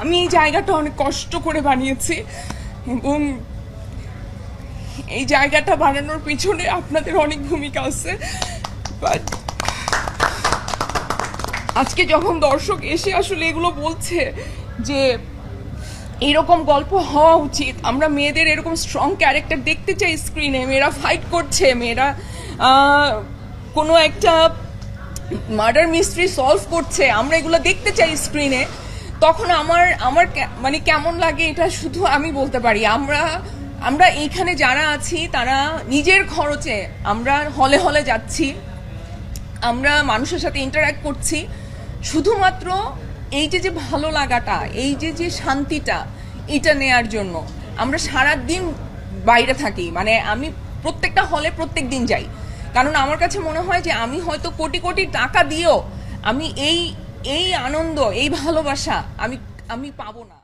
আমি এই জায়গাটা অনেক কষ্ট করে বানিয়েছি এবং এই জায়গাটা বানানোর পিছনে আপনাদের অনেক ভূমিকা আছে। বাট আজকে যখন দর্শক এসে আসলে এগুলো বলছে যে এরকম গল্প হওয়া উচিত, আমরা মেয়েদের এরকম স্ট্রং ক্যারেক্টার দেখতে চাই স্ক্রিনে মেয়েরা ফাইট করছে, মেয়েরা কোনো একটা মার্ডার মিস্ট্রি সলভ করছে, আমরা এগুলো দেখতে চাই স্ক্রিনে তখন আমার আমার মানে কেমন লাগে এটা শুধু আমি বলতে পারি। আমরা আমরা এইখানে যারা আছি, তারা নিজের খরচে আমরা হলে হলে যাচ্ছি। আমরা মানুষের সাথে ইন্টারাক্ট করছি। শুধুমাত্র এই যে যে ভালো লাগাটা, এই যে যে শান্তিটা, এটা নেয়ার জন্য আমরা সারা দিন বাইরে থাকি। মানে আমি প্রত্যেকটা হলে প্রত্যেক দিন যাই। কারণ আমার কাছে মনে হয় যে, আমি হয়তো কোটি কোটি টাকা দিয়েও আমি এই এই আনন্দ এই ভালোবাসা আমি আমি পাবো না।